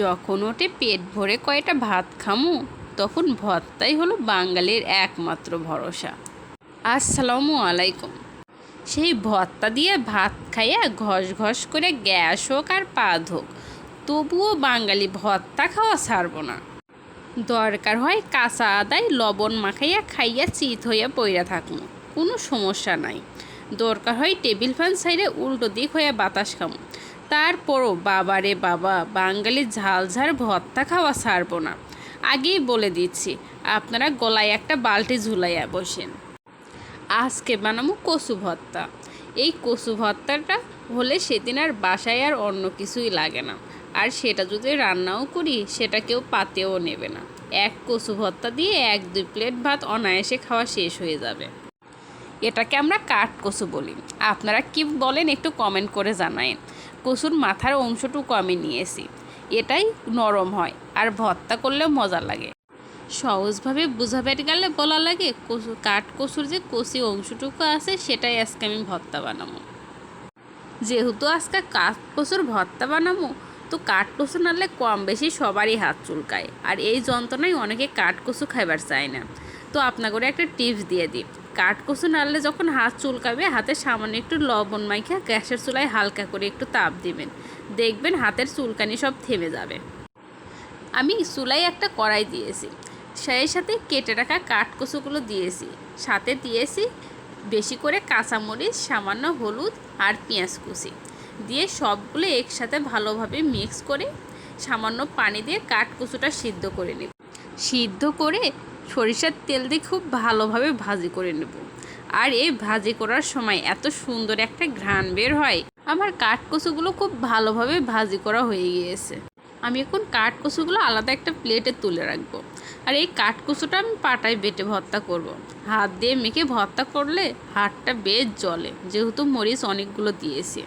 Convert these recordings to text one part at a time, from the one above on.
যখন ওঠে পেট ভরে কয়টা ভাত খামু, তখন ভত্তাই হলো বাঙালির একমাত্র ভরসা। আসসালামু আলাইকুম। সেই ভর্তা দিয়ে ভাত খাইয়া ঘস ঘস করে গ্যাস হোক আর পাদ হোক, তবুও বাঙালি ভর্তা খাওয়া ছাড়ব না। দরকার হয় কাঁচা আদায় লবণ মাখাইয়া খাইয়া চিত হইয়া পইরা থাকুন, কোনো সমস্যা নাই। দরকার হয় টেবিল ফ্যান সাইডে উল্টো দিক হইয়া বাতাস খামো। তারপরও বাবা রে বাবা, বাঙালি ঝাল ভর্তা খাওয়া ছাড়ব না। আগেই বলে দিচ্ছি, আপনারা গলায় একটা বালতি ঝুলাইয়া বসেন। আজকে বানাবো কচু ভর্তা। এই কচু ভর্তাটা হলে সেদিন আর বাসায় আর অন্য কিছুই লাগে না। আর সেটা যদি রান্নাও করি, সেটা কেউ পাতেও নেবে না। এক কচু ভর্তা দিয়ে এক দুই প্লেট ভাত অনায়াসে খাওয়া শেষ হয়ে যাবে। এটাকে আমরা কাঠ কচু বলি। আপনারা কি বলেন একটু কমেন্ট করে জানায়েন। কচুর মাথার অংশটুকু আমি নিয়েছি। এটাই নরম হয় আর ভর্তা করলেও মজা লাগে। সহজভাবে বোঝাবের গেলে বলা লাগে, কচু, কাঠ কচুর যে কচি অংশটুকু আছে সেটাই আজকে আমি ভর্তা বানাবো। যেহেতু আজকে কাঠ কচুর ভর্তা বানাবো, তো কাঠ কচু নাড়লে কম বেশি সবারই হাত চুলকায়। আর এই যন্ত্রণায় অনেকে কাঠ কচু খাইবার চায় না। তো আপনাকে একটা টিপস দিয়ে দিই। কাঠ কচু নাড়লে যখন হাত চুলকাবে, হাতে সামান্য একটু লবণ মাইখা গ্যাসের চুলায় হালকা করে একটু তাপ দিবেন। দেখবেন হাতের চুলকানি সব থেমে যাবে। আমি চুলায় একটা কড়াই দিয়েছি। সেই সাথে কেটে রাখা কাঠকচুগুলো দিয়েছি। সাথে দিয়েছি বেশি করে কাঁচামরিচ, সামান্য হলুদ আর পেঁয়াজ কুচি। দিয়ে সবগুলো একসাথে ভালোভাবে মিক্স করে সামান্য পানি দিয়ে কাঠকচুটা সিদ্ধ করে নেব। সিদ্ধ করে সরিষার তেল দিয়ে খুব ভালোভাবে ভাজি করে নেব। আর এই ভাজি করার সময় এত সুন্দর একটা ঘ্রাণ বের হয়। আমার কাঠকচুগুলো খুব ভালোভাবে ভাজি করা হয়ে গিয়েছে। আমি এখন কাঠ কচুগুলো আলাদা একটা প্লেটে তুলে রাখব। আর এই কাঠ কচুটা আমি পাটায় বেটে ভর্তা করব। হাত দিয়ে মেখে ভর্তা করলে হাতটা বেশ জলে যেহেতু মরিচ অনেকগুলো দিয়েছি।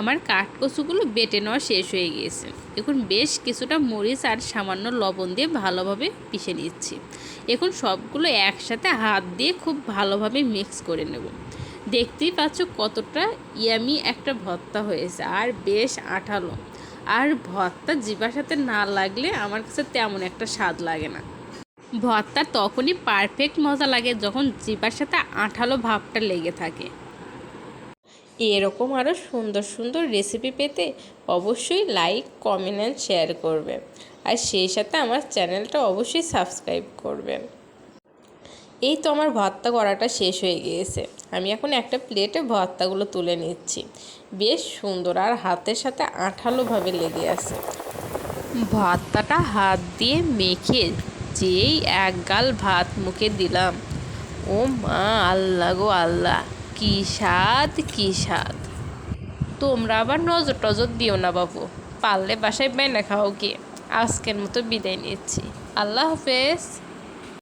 আমার কাঠকচুগুলো বেটে নেওয়া শেষ হয়ে গিয়েছে। এখন বেশ কিছুটা মরিচ আর সামান্য লবণ দিয়ে ভালোভাবে পিষে নিচ্ছি। এখন সবগুলো একসাথে হাত দিয়ে খুব ভালোভাবে মিক্স করে নেব। দেখতেই পাচ্ছ কতটা ইয়ামি একটা ভর্তা হয়েছে, আর বেশ আঠালো। আর ভর্তা জিবার সাথে না লাগলে আমার কাছে তেমন একটা স্বাদ লাগে না। ভর্তা তখনই পারফেক্ট মজা লাগে যখন জিবার সাথে আঠালো ভাবটা লেগে থাকে। এরকম আরও সুন্দর সুন্দর রেসিপি পেতে অবশ্যই লাইক কমেন্ট অ্যান্ড শেয়ার করবেন আর সেই সাথে আমার চ্যানেলটা অবশ্যই সাবস্ক্রাইব করবেন এই তো আমার ভর্তা করাটা শেষ হয়ে গিয়েছে। আমি এখন একটা প্লেটে ভর্তাগুলো তুলে নিচ্ছি। বেশ সুন্দর আর হাতের সাথে আঠালোভাবে লেগে আছে। ভর্তাটা হাত দিয়ে মেখে যেই এক গাল ভাত মুখে দিলাম। ও মা, আল্লাহ গো আল্লাহ। কি স্বাদ কি স্বাদ? তোমরা আবার নজর টজর দিও না বাবু। পারলে বাসায় বেনা খাও গিয়ে। আজকের মতো বিদায় নিচ্ছি। আল্লাহ হাফেজ।